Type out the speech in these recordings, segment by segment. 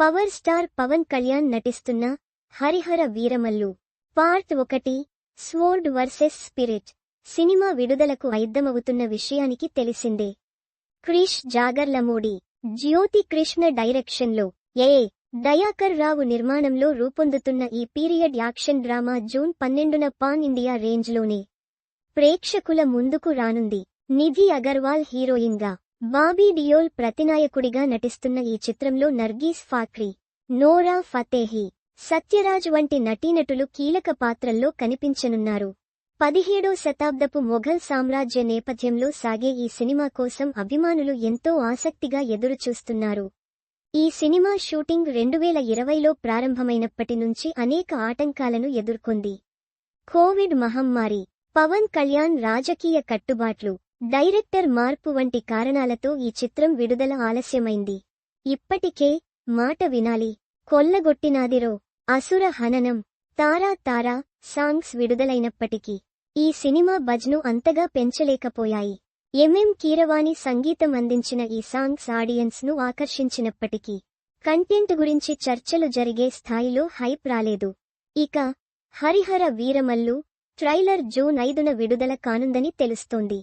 Power star Pawan Kalyan నటిస్తున్న Harihara Veeramallu. Part ఒకటి sword versus spirit. సినిమా విడుదలకు ఐద్దమవుతున్న విషయానికి తెలిసిందే. క్రిష్ జాగర్లమూడి జ్యోతి కృష్ణ డైరెక్షన్లో ఏ. దయాకర్ రావు నిర్మాణంలో రూపొందుతున్న ఈ పీరియడ్ యాక్షన్ డ్రామా జూన్ పన్నెండున పాన్ ఇండియా రేంజ్లోనే. ప్రేక్షకుల ముందుకు రానుంది. నిధి అగర్వాల్ హీరోయిన్గా. బాబీ డియోల్ ప్రతినాయకుడిగా నటిస్తున్న ఈ చిత్రంలో నర్గీస్ ఫాక్రీ నోరా ఫతేహి సత్యరాజ్ వంటి నటీనటులు కీలక పాత్రల్లో కనిపించనున్నారు. పదిహేడో శతాబ్దపు మొఘల్ సామ్రాజ్య నేపథ్యంలో సాగే ఈ సినిమా కోసం అభిమానులు ఎంతో ఆసక్తిగా ఎదురుచూస్తున్నారు. ఈ సినిమా షూటింగ్ రెండువేల ఇరవైలో ప్రారంభమైనప్పటి నుంచి అనేక ఆటంకాలను ఎదుర్కొంది. కోవిడ్ మహమ్మారి పవన్ కళ్యాణ్ రాజకీయ కట్టుబాట్లు డైరెక్టర్ మార్పు వంటి కారణాలతో ఈ చిత్రం విడుదల ఆలస్యమైంది. ఇప్పటికే మాట వినాలి కొల్లగొట్టినాదిరో అసుర హననం తారా తారా సాంగ్స్ విడుదలైనప్పటికీ ఈ సినిమా బజ్ను అంతగా పెంచలేకపోయాయి. ఎంఎం కీరవాణి సంగీతం అందించిన ఈ సాంగ్స్ ఆడియన్స్ను ఆకర్షించినప్పటికీ కంటెంట్ గురించి చర్చలు జరిగే స్థాయిలో హైప్ రాలేదు. ఇక హరిహర వీరమల్లు ట్రైలర్ జూన్ ఐదున విడుదల కానుందని తెలుస్తోంది.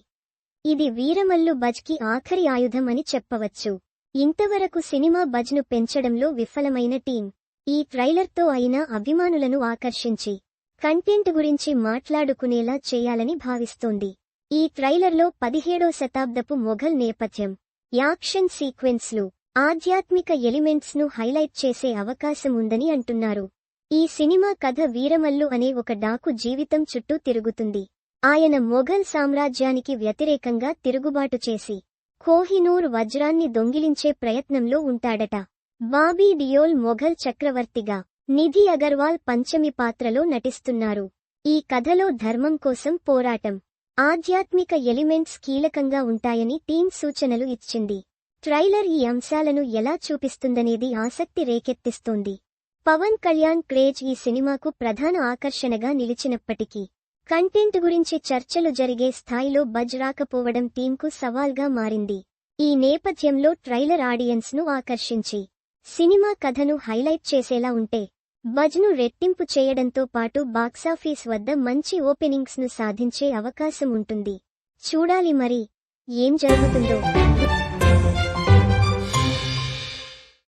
ఇది వీరమల్లు బజ్కి ఆఖరి ఆయుధం అని చెప్పవచ్చు. ఇంతవరకు సినిమా బజ్ను పెంచడంలో విఫలమైన టీం. ఈ ట్రైలర్తో అయినా అభిమానులను ఆకర్షించి కంటెంట్ గురించి మాట్లాడుకునేలా చేయాలని భావిస్తోంది. ఈ ట్రైలర్లో పదిహేడో శతాబ్దపు మొఘల్ నేపథ్యం యాక్షన్ సీక్వెన్స్లు ఆధ్యాత్మిక ఎలిమెంట్స్ను హైలైట్ చేసే అవకాశం ఉందని అంటున్నారు. ఈ సినిమా కథ వీరమల్లు అనే ఒక డాకు జీవితం చుట్టూ తిరుగుతుంది. ఆయన మొఘల్ సామ్రాజ్యానికి వ్యతిరేకంగా తిరుగుబాటు చేసి కోహినూర్ వజ్రాన్ని దొంగిలించే ప్రయత్నంలో ఉంటాడట. బాబీ డియోల్ మొఘల్ చక్రవర్తిగా నిధి అగర్వాల్ పంచమి పాత్రలో నటిస్తున్నారు. ఈ కథలో ధర్మం కోసం పోరాటం ఆధ్యాత్మిక ఎలిమెంట్స్ కీలకంగా ఉంటాయని టీం సూచనలు ఇచ్చింది. ట్రైలర్ ఈ అంశాలను ఎలా చూపిస్తుందనేది ఆసక్తి రేకెత్తిస్తోంది. పవన్ కళ్యాణ్ క్రేజ్ ఈ సినిమాకు ప్రధాన ఆకర్షణగా నిలిచినప్పటికీ కంటెంట్ గురించి చర్చలు జరిగే స్థాయిలో బజ్ రాకపోవడం టీంకు సవాల్గా మారింది. ఈ నేపథ్యంలో ట్రైలర్ ఆడియన్స్ను ఆకర్షించి సినిమా కథను హైలైట్ చేసేలా ఉంటే బజ్ను రెట్టింపు చేయడంతో పాటు బాక్సాఫీస్ వద్ద మంచి ఓపెనింగ్స్ను సాధించే అవకాశం ఉంటుంది. చూడాలి మరి ఏం జరుగుతుందో.